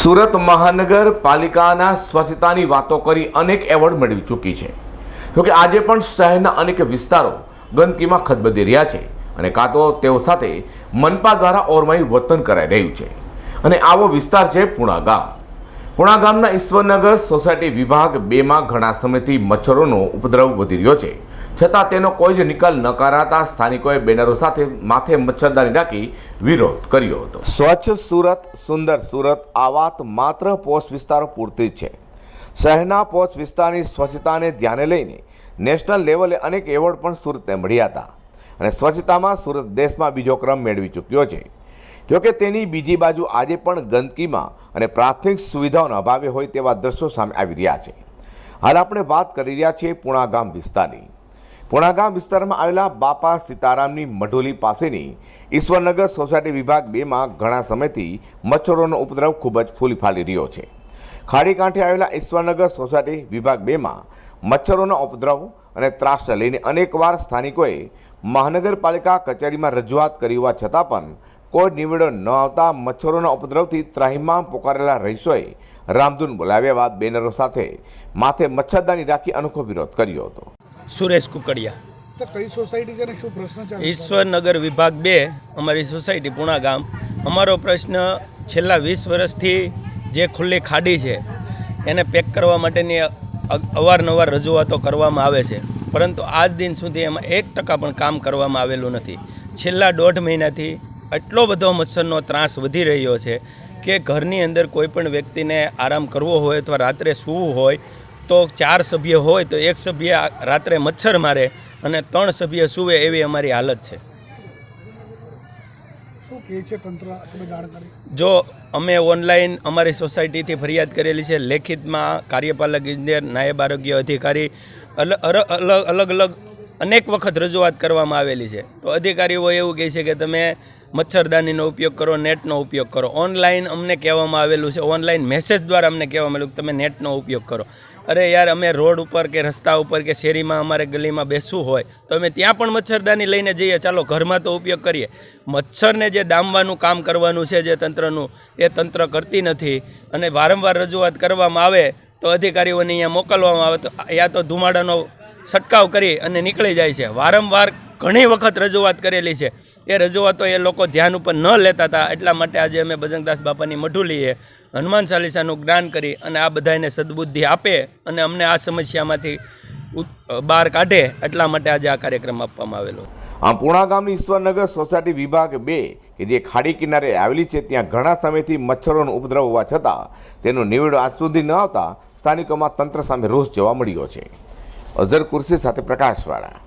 સુરત મહાનગરપાલિકાના સ્વચ્છતાની વાતો કરી અનેક એવોર્ડ મેળવી ચૂકી છે. જોકે આજે પણ શહેરના અનેક વિસ્તારો ગંદકીમાં ખદબદી રહ્યા છે અને કાં તો તેઓ સાથે મનપા દ્વારા ઓરમાયું વર્તન કરાઈ રહ્યું છે. અને આવો વિસ્તાર છે પુણા ગામ. પુણા ગામના ઈશ્વરનગર સોસાયટી વિભાગ બેમાં ઘણા સમયથી મચ્છરોનો ઉપદ્રવ વધી રહ્યો છે. છતાં તેનો કોઈ જ નિકાલ ન કરાતા સ્થાનિકોએ બેનરો સાથે માથે મચ્છરદારી રાખી વિરોધ કર્યો હતો. સ્વચ્છ સુરત, સુંદર સુરત, આ વાત માત્ર પોસ્ટ વિસ્તારો પૂરતી છે. શહેરના પોસ્ટ વિસ્તારની સ્વચ્છતાને ધ્યાને લઈને નેશનલ લેવલે અનેક એવોર્ડ પણ સુરતને મળ્યા હતા અને સ્વચ્છતામાં સુરત દેશમાં બીજો ક્રમ મેળવી ચૂક્યો છે. જોકે તેની બીજી બાજુ આજે પણ ગંદકીમાં અને પ્રાથમિક સુવિધાઓના અભાવે હોય તેવા દ્રશ્યો સામે આવી રહ્યા છે. હાલ આપણે વાત કરી રહ્યા છીએ પુણા ગામ વિસ્તારની. પુણા ગામ વિસ્તારમાં આવેલા બાપા સીતારામની મઢોલી પાસેની ઈશ્વરનગર સોસાયટી વિભાગ બેમાં ઘણા સમયથી મચ્છરોનો ઉપદ્રવ ખૂબ જ ફૂલી ફાલી રહ્યો છે. ખાડી કાંઠે આવેલા ઈશ્વરનગર સોસાયટી વિભાગ બેમાં મચ્છરોનો ઉપદ્રવ અને ત્રાસને લઈને અનેકવાર સ્થાનિકોએ મહાનગરપાલિકા કચેરીમાં રજૂઆત કરી હોવા છતાં પણ કોઈ નિવેડો ન આવતા મચ્છરોના ઉપદ્રવથી ત્રાહિમામ પોકારેલા રહીશોએ રામધૂન બોલાવ્યા બાદ બેનરો સાથે માથે મચ્છરદાની રાખી અનોખો વિરોધ કર્યો હતો. સુરેશ કુકડિયા. કઈ સોસાયટી છે શું પ્રશ્ન છે ઈશ્વરનગર વિભાગ બે અમારી સોસાયટી પૂણા ગામ. અમારો પ્રશ્ન છેલ્લા વીસ વર્ષથી જે ખુલ્લી ખાડી છે એને પેક કરવા માટેની અવારનવાર રજૂઆતો કરવામાં આવે છે. પરંતુ આજ દિન સુધી એમાં એક ટકા પણ કામ કરવામાં આવેલું નથી. છેલ્લા દોઢ મહિનાથી એટલો બધો મચ્છરનો ત્રાસ વધી રહ્યો છે કે ઘરની અંદર કોઈ પણ વ્યક્તિને આરામ કરવો હોય અથવા રાત્રે સૂવું હોય તો ચાર સભ્ય હોય તો એક સભ્ય રાત્રે મચ્છર મારે અને ત્રણ સભ્ય સૂવે એવી અમારી હાલત છે. જો અમે ઓનલાઈન અમારી સોસાયટીથી ફરિયાદ કરેલી છે લેખિતમાં કાર્યપાલક ઇજનેર નાયબ આરોગ્ય અધિકારી અલગ અલગ અલગ અનેક વખત રજૂઆત કરવામાં આવેલી છે. તો અધિકારીઓ એવું કહે છે કે તમે મચ્છરદાનીનો ઉપયોગ કરો નેટનો ઉપયોગ કરો. ઓનલાઈન અમને કહેવામાં આવેલું છે ઓનલાઈન મેસેજ દ્વારા અમને કહેવામાં આવેલું કે તમે નેટનો ઉપયોગ કરો. અરે યાર, અમે રોડ ઉપર કે રસ્તા ઉપર કે શેરીમાં અમારે ગલીમાં બેસવું હોય, તો અમે ત્યાં પણ મચ્છરદાની લઈને જઈએ. ચાલો, ઘરમાં તો ઉપયોગ કરીએ. મચ્છરને જે દામવાનું કામ કરવાનું છે, જે તંત્રનું, એ તંત્ર કરતી નથી. અને વારંવાર રજૂઆત કરવામાં આવે, તો અધિકારીઓને અહીંયા મોકલવામાં આવે, તો યા તો ધુમાડાનો છંટકાવ કરી અને નીકળી જાય છે. વારંવાર ઘણી વખત રજૂઆત કરેલી છે. એ રજૂઆતો એ લોકો ધ્યાન ઉપર ન લેતા હતા. એટલા માટે આજે અમે બજરંગદાસ બાપાની મઢુલીએ હનુમાન ચાલીસાનું જ્ઞાન કરી અને આ બધાને સદબુદ્ધિ આપે અને અમને આ સમસ્યામાંથી બહાર કાઢે એટલા માટે આજે આ કાર્યક્રમ આપવામાં આવેલો. આમ પૂણા ગામની ઈશ્વરનગર સોસાયટી વિભાગ બે, કે જે ખાડી કિનારે આવેલી છે, ત્યાં ઘણા સમયથી મચ્છરોનો ઉપદ્રવ હોવા છતાં તેનો નિવેડો આજ સુધી ન આવતા સ્થાનિકોમાં તંત્ર સામે રોષ જોવા મળ્યો છે. અઝર કુર્સી સાથે પ્રકાશવાળા.